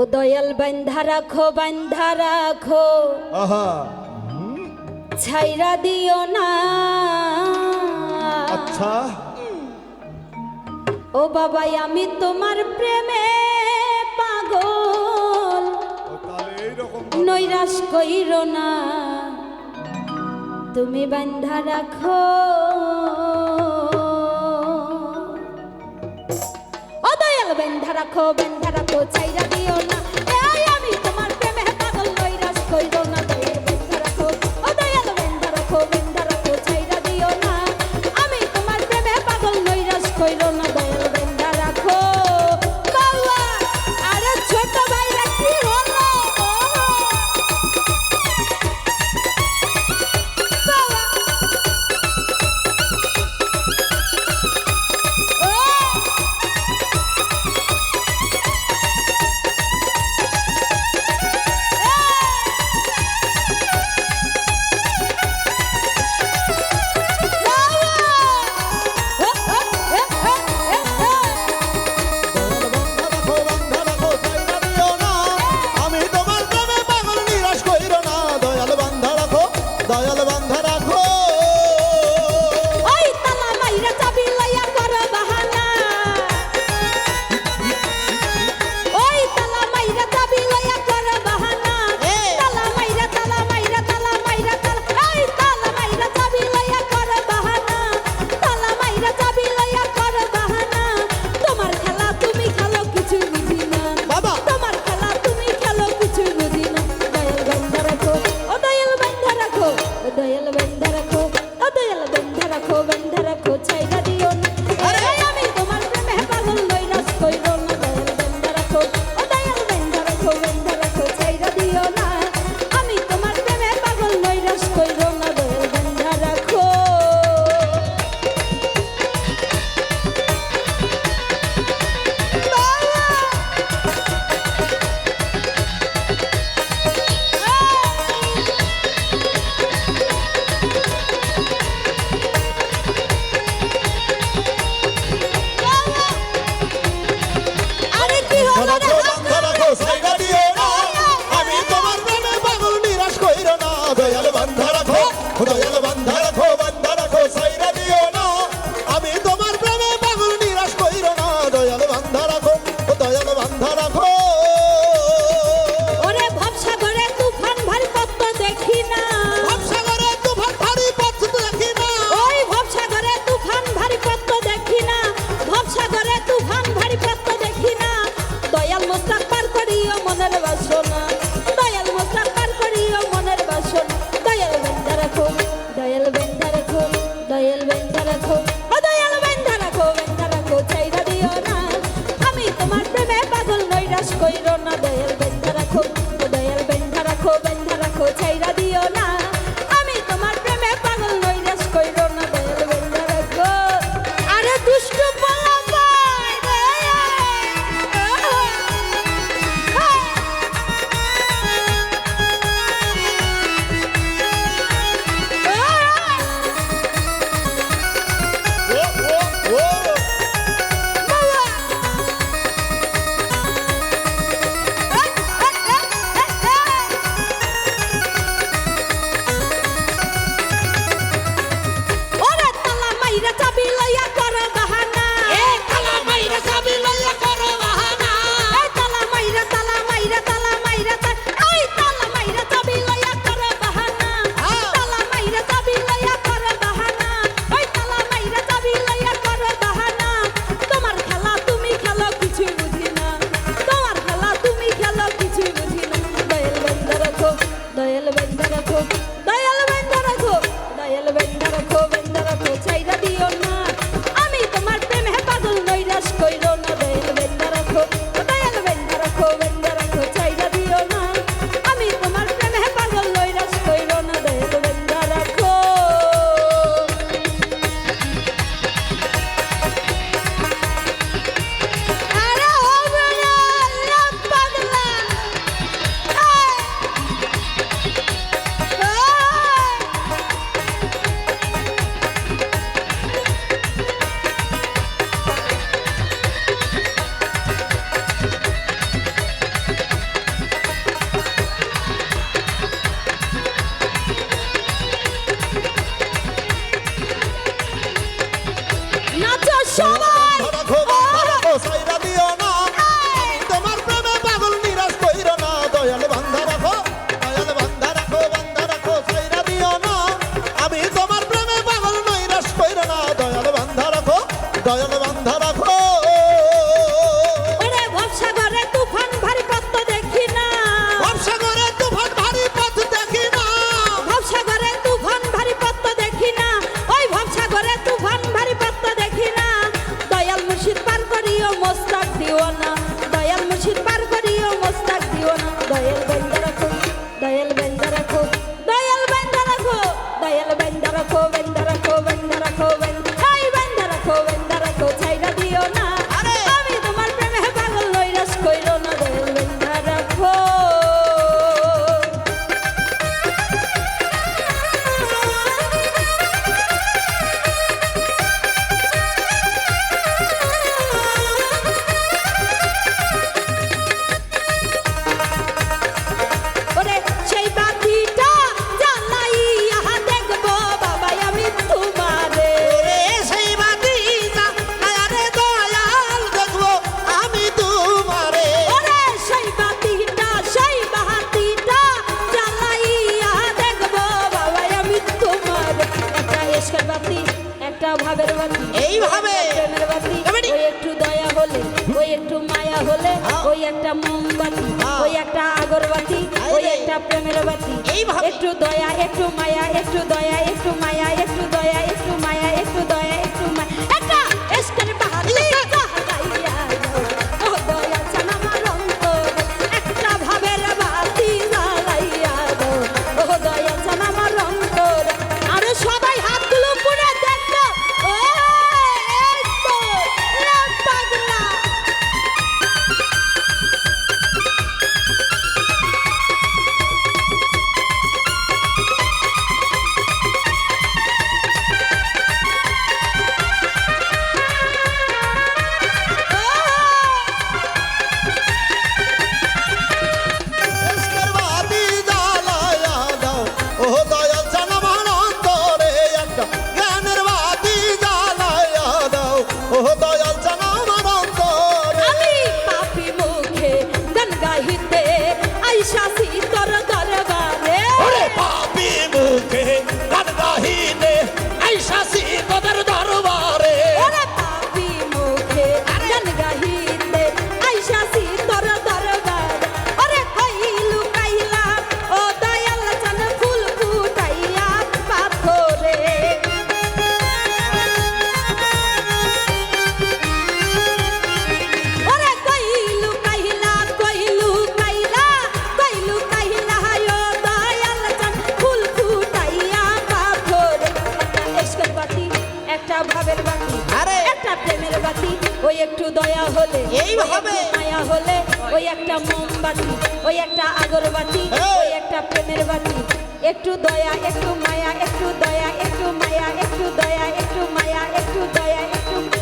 ও দয়াল বান্ধা রাখো বান্ধা রাখো। ছাইরা দিও না। আচ্ছা। ও বাবাই আমি তোমার প্রেমে পাগল। নৈরাশ কইর না। তুমি বান্ধা রাখো। ও দয়াল বান্ধা রাখো বান্ধা তো চাইরা দিও না। দয়াল বন্ধ রাখো দয়াল দয়ানব এটা প্রেমের বাতি। একটু দয়া একটু মায়া একটু দয়া এই হবে। মায়া হলে ওই একটা মোমবাতি ওই একটা আগরবাতি হ্যাঁ। ওই একটা প্রেমের বাতি। একটু দয়া একটু মায়া একটু দয়া একটু মায়া একটু দয়া একটু মায়া একটু দয়া একটু